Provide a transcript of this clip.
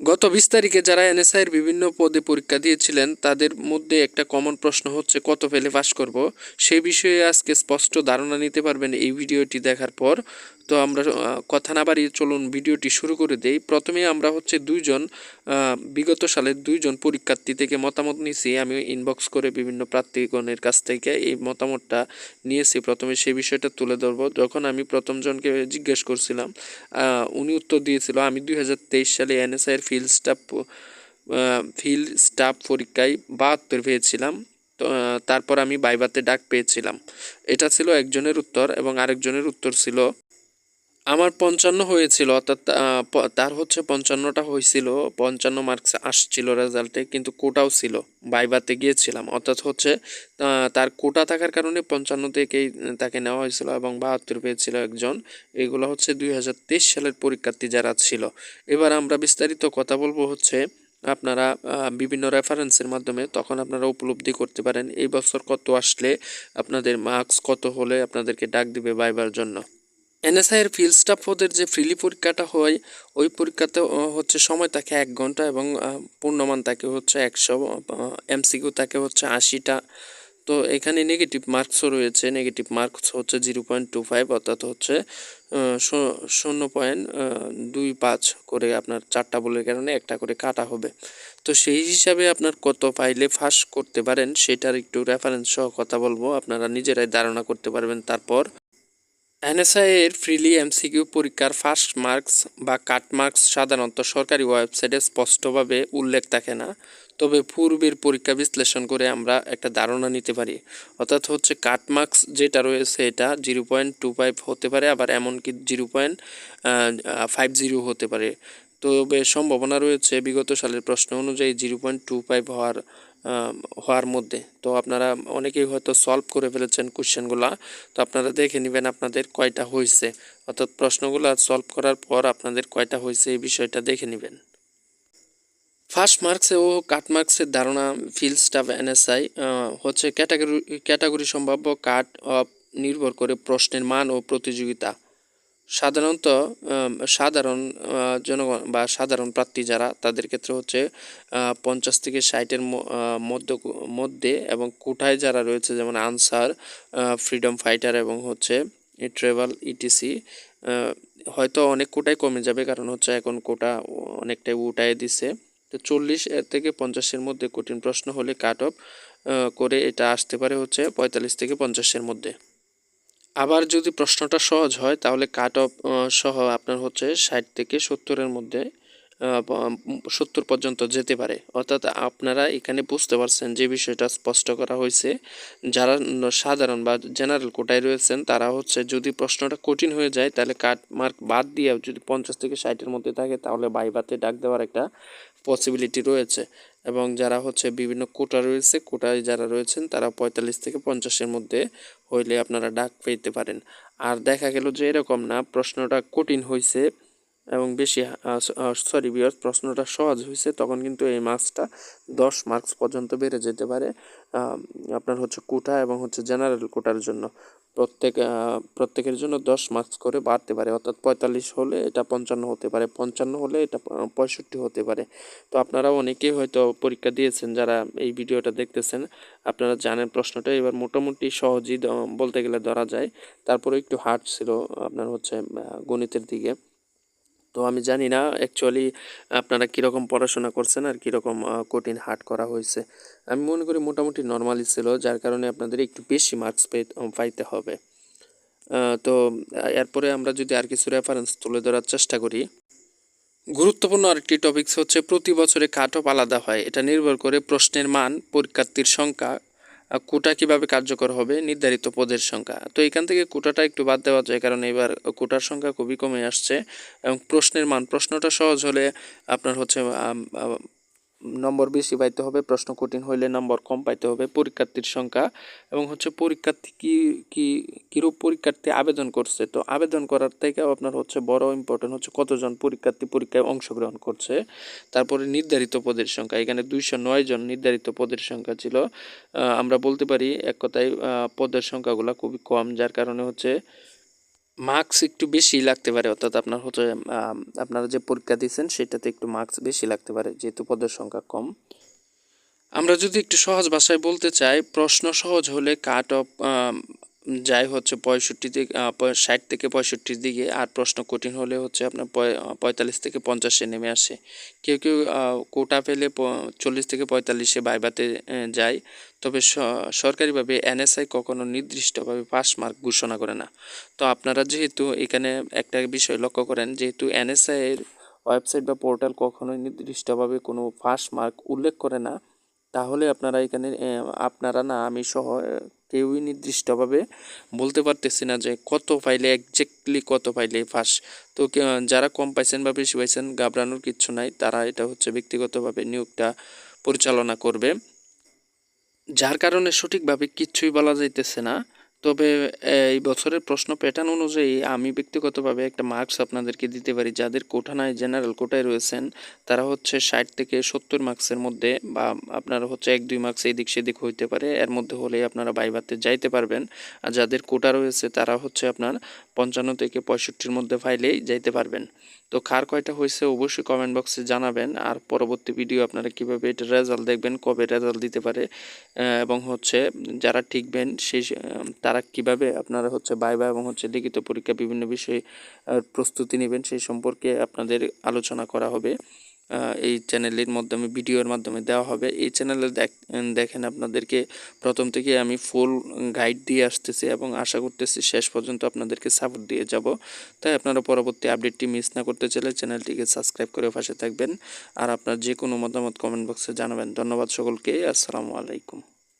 গত বিশ তারিখে যারা এনএসআইয়ের বিভিন্ন পদে পরীক্ষা দিয়েছিলেন, তাদের মধ্যে একটা কমন প্রশ্ন হচ্ছে, কত ফেলে পাস করব? সেই বিষয়ে আজকে স্পষ্ট ধারণা নিতে পারবেন এই ভিডিওটি দেখার পর। তো আমরা কথা না বাড়িয়ে চলুন ভিডিওটি শুরু করে দেই। প্রথমে আমরা হচ্ছে দুইজন বিগত সালের দুইজন পরীক্ষার্থী থেকে মতামত নিয়েছি। আমি ইনবক্স করে বিভিন্ন প্রার্থীগণের কাছ থেকে এই মতামতটা নিয়েছি। প্রথমে সেই বিষয়টা তুলে ধরবো। যখন আমি প্রথম জনকে জিজ্ঞেস করছিলাম উনি উত্তর দিয়েছিল, আমি দুই হাজার তেইশ সালে এনএসআইয়ের ফিল্ড স্টাফ ফিল্ড স্টাফ পরীক্ষায় বাহাত্তর পেয়েছিলাম। তারপর আমি বাইবাতে ডাক পেয়েছিলাম। এটা ছিল একজনের উত্তর এবং আরেকজনের উত্তর ছিল আমার পঞ্চান্ন হয়েছিল, অর্থাৎ তার হচ্ছে পঞ্চান্নটা হয়েছিল, পঞ্চান্ন মার্কস আসছিল রেজাল্টে কিন্তু কোটাও ছিল, বাইবাতে গিয়েছিলাম। অর্থাৎ হচ্ছে তার কোটা থাকার কারণে পঞ্চান্ন থেকেই তাকে নেওয়া হয়েছিল এবং বাহাত্তর পেয়েছিল একজন। এগুলো হচ্ছে দুই হাজার তেইশ সালের পরীক্ষার্থী যারা ছিল। এবার আমরা বিস্তারিত কথা বলব হচ্ছে, আপনারা বিভিন্ন রেফারেন্সের মাধ্যমে, তখন আপনারা উপলব্ধি করতে পারেন, এই বছর কত আসলে আপনাদের মার্কস কত হলে আপনাদেরকে ডাক দিবে বাইবার জন্য। এনএসআই এর ফিল্ড স্টাফ পদের যে ফ্রিলি পরীক্ষাটা হয়, ওই পরীক্ষাতে হচ্ছে সময় থাকে এক ঘণ্টা এবং পূর্ণমান তাকে হচ্ছে একশো এমসিকিউ তাকে হচ্ছে আশিটা। তো এখানে নেগেটিভ মার্কসও রয়েছে। নেগেটিভ মার্কস হচ্ছে জিরো পয়েন্ট টু ফাইভ অর্থাৎ হচ্ছে শূন্য পয়েন্ট দুই পাঁচ করে আপনার চারটা বলের কারণে একটা করে কাটা হবে। তো সেই হিসাবে আপনার কত ফাইলে ফাঁস করতে পারেন, সেটার একটু রেফারেন্স সহ কথা বলব। আপনারা নিজেরাই ধারণা করতে পারবেন। তারপর এনএসআই এর ফ্রিলি এমসিকিউ পরীক্ষার ফার্স্ট মার্কস বা কাট মার্কস সাধারণত সরকারি ওয়েবসাইটে স্পষ্টভাবে উল্লেখ থাকে না। তবে পূর্বের পরীক্ষা বিশ্লেষণ করে আমরা একটা ধারণা নিতে পারি। অর্থাৎ হচ্ছে কাট মার্কস যেটা রয়েছে এটা জিরো পয়েন্ট টু ফাইভ হতে পারে, আবার এমনকি জিরো পয়েন্ট ফাইভ জিরো হতে পারে। তবে সম্ভাবনা রয়েছে বিগত সালের প্রশ্ন অনুযায়ী জিরো পয়েন্ট টু ফাইভ হওয়ার হওয়ার মধ্যে। তো আপনারা অনেকেই হয়তো সলভ করে ফেলেছেন কোশ্চেনগুলা তো আপনারা দেখে নেবেন আপনাদের কয়টা হয়েছে অর্থাৎ প্রশ্নগুলো সলভ করার পর আপনাদের কয়টা হয়েছে এই বিষয়টা দেখে নেবেন। ফার্স্ট মার্কসে ও কাট মার্কসের ধারণা ফিল স্টাফ এনএসআই হচ্ছে ক্যাটাগরি ক্যাটাগরি সম্ভাব্য কাট অফ নির্ভর করে প্রশ্নের মান ও প্রতিযোগিতা। সাধারণত সাধারণ জনগণ বা সাধারণ প্রার্থী যারা, তাদের ক্ষেত্রে হচ্ছে পঞ্চাশ থেকে ষাটের মধ্য, মধ্যে এবং কোটায় যারা রয়েছে, যেমন আনসার ফ্রিডম ফাইটার এবং হচ্ছে ট্রেভাল ইটিসি হয়তো অনেক কোটাই কমে যাবে কারণ হচ্ছে এখন কোটা অনেকটাই উঠায় দিছে। তো চল্লিশ থেকে পঞ্চাশের মধ্যে কঠিন প্রশ্ন হলে কাট অফ করে এটা আসতে পারে হচ্ছে পঁয়তাল্লিশ থেকে পঞ্চাশের মধ্যে। আবার যদি প্রশ্নটা সহজ হয়, তাহলে কাট অফ সহ আপনার হচ্ছে ষাট থেকে সত্তরের মধ্যে সত্তর পর্যন্ত যেতে পারে। অর্থাৎ আপনারা এখানে বুঝতে পারছেন যে বিষয়টা স্পষ্ট করা হয়েছে। যারা সাধারণ বা জেনারেল কোটায় রয়েছেন, তারা হচ্ছে যদি প্রশ্নটা কঠিন হয়ে যায়, তাহলে কাট মার্ক বাদ দিয়ে যদি পঞ্চাশ থেকে ষাটের মধ্যে থাকে, তাহলে বাইবাতে ডাক দেওয়ার একটা পসিবিলিটি রয়েছে। এবং যারা হচ্ছে বিভিন্ন কোটা রয়েছে, কোটায় যারা রয়েছেন, তারা পঁয়তাল্লিশ থেকে পঞ্চাশের মধ্যে হইলে আপনারা ডাক পেতে পারেন। আর দেখা গেল যে এরকম না, প্রশ্নটা কঠিন হয়েছে এবং বেশি সরি বিয়ার্স প্রশ্নটা সহজ হয়েছে, তখন কিন্তু এই মার্কসটা দশ মার্কস পর্যন্ত বেড়ে যেতে পারে আপনার হচ্ছে কোটা এবং হচ্ছে জেনারেল কোটার জন্য। প্রত্যেক প্রত্যেকের জন্য দশ মার্কস করে বাড়তে পারে, অর্থাৎ পঁয়তাল্লিশ হলে এটা পঞ্চান্ন হতে পারে, পঞ্চান্ন হলে এটা পঁয়ষট্টি হতে পারে। তো আপনারা অনেকেই হয়তো পরীক্ষা দিয়েছেন, যারা এই ভিডিওটা দেখতেছেন, আপনারা জানেন প্রশ্নটা, এবার মোটামুটি সহজই বলতে গেলে ধরা যায়। তারপরে একটু হার্ড ছিল আপনার হচ্ছে গণিতের দিকে। তো আমি জানি না অ্যাকচুয়ালি আপনারা কীরকম পড়াশোনা করছেন আর কীরকম কঠিন হার্ড করা হয়েছে। আমি মনে করি মোটামুটি নর্মালি ছিল, যার কারণে আপনাদের একটু বেশি মার্কস পাইতে হবে। তো, এরপরে আমরা যদি আর কিছু রেফারেন্স তুলে ধরার চেষ্টা করি। গুরুত্বপূর্ণ আরেকটি টপিকস হচ্ছে, প্রতি বছরে কাট অফ আলাদা হয়। এটা নির্ভর করে প্রশ্নের মান, পরীক্ষার্থীর সংখ্যা কোটা কীভাবে কার্যকর হবে, নির্ধারিত পদের সংখ্যা। তো এখান থেকে কোটাটা একটু বাদ দেওয়া যায়, কারণ এবার কোটার সংখ্যা খুবই কমে আসছে এবং প্রশ্নের মান, প্রশ্নটা সহজ হলে আপনার হচ্ছে নম্বর বেশি পাইতে হবে, প্রশ্ন কঠিন হইলে নম্বর কম পাইতে হবে, পরীক্ষার্থীর সংখ্যা এবং হচ্ছে পরীক্ষার্থী কি কি, কিরূপ পরীক্ষার্থী আবেদন করছে? তো আবেদন করার থেকে আপনার হচ্ছে বড় ইম্পর্টেন্ট হচ্ছে কতজন পরীক্ষার্থী পরীক্ষায় অংশগ্রহণ করছে। তারপরে নির্ধারিত পদের সংখ্যা, এখানে দুইশো নয় জন নির্ধারিত পদের সংখ্যা ছিল। আমরা বলতে পারি এক কথায় পদের সংখ্যাগুলো খুবই কম, যার কারণে হচ্ছে মার্কস একটু বেশি লাগতে পারে, অর্থাৎ আপনার হচ্ছে আপনারা যে পরীক্ষা দিয়েছেন সেটাতে একটু মার্কস বেশি লাগতে পারে, যেহেতু পদের সংখ্যা কম। আমরা যদি একটু সহজ ভাষায় বলতে চাই, প্রশ্ন সহজ হলে কাট অফ যাই হচ্ছে পঁয়ষট্টি থেকে ষাট থেকে পঁয়ষট্টির দিকে। আর প্রশ্ন কঠিন হলে হচ্ছে আপনার পঁয়তাল্লিশ থেকে পঞ্চাশে নেমে আসে। কেউ কেউ কোটা পেলে চল্লিশ থেকে পঁয়তাল্লিশে বাইবাতে যায়। তবে সরকারিভাবে এনএসআই কখনো নির্দিষ্টভাবে পাস মার্ক ঘোষণা করে না। তো আপনারা যেহেতু এখানে একটা বিষয় লক্ষ্য করেন, যেহেতু এনএসআই এর ওয়েবসাইট বা পোর্টাল কখনোই নির্দিষ্টভাবে কোনো পাস মার্ক উল্লেখ করে না, তাহলে আপনারা এখানে আপনারা না, আমি সহ কেউই নির্দিষ্টভাবে বলতে পারতেছি না যে কত পাইলে একজ্যাক্টলি কত পাইলে ফাঁস। তো যারা কম পাইছেন বা বেশি পাইছেন, ঘাবড়ানোর কিচ্ছু নাই। তারা এটা হচ্ছে ব্যক্তিগতভাবে নিয়োগটা পরিচালনা করবে। যার কারণে সঠিকভাবে কিচ্ছুই বলা যাইতেছে না। তবে এই বছরের প্রশ্ন প্যাটার্ন অনুযায়ী আমি ব্যক্তিগতভাবে একটা মার্কস আপনাদেরকে দিতে পারি। যাদের কোটা নাই জেনারেল কোটায় রয়েছেন, তারা হচ্ছে ষাট থেকে সত্তর মার্কসের মধ্যে বা আপনারা হচ্ছে এক, দুই মার্কস এদিক সেদিক হইতে পারে। এর মধ্যে হলেই আপনারা বাইবাতে যাইতে পারবেন। আর যাদের কোটা রয়েছে, তারা হচ্ছে আপনার পঞ্চান্ন থেকে পঁয়ষট্টির মধ্যে ফাইলেই যাইতে পারবেন। তো কার কয়টা হয়েছে অবশ্যই কমেন্ট বক্সে জানাবেন। আর পরবর্তী ভিডিও আপনারা কীভাবে এটা রেজাল্ট দেখবেন, কবে রেজাল্ট দিতে পারে এবং হচ্ছে যারা ঠিকবেন, সেই, তারা কীভাবে আপনারা হচ্ছে বাইবা এবং হচ্ছে লিখিত পরীক্ষা বিভিন্ন বিষয়ে প্রস্তুতি নেবেন সেই সম্পর্কে আপনাদের আলোচনা করা হবে। এই চ্যানেলের মাধ্যমে ভিডিওর মাধ্যমে দেওয়া হবে। এই চ্যানেলে দেখ- দেখেন আপনাদেরকে প্রথম থেকে আমি ফুল গাইড দিয়ে আসতেছি এবং আশা করতেছি শেষ পর্যন্ত আপনাদেরকে সাপোর্ট দিয়ে যাব। তাই আপনারা পরবর্তী আপডেটটি মিস না করতে চাইলে চ্যানেলটিকে সাবস্ক্রাইব করে পাশে থাকবেন। আর আপনার যে কোনো মতামত কমেন্ট বক্সে জানাবেন। ধন্যবাদ সকলকে। আসসালামু আলাইকুম।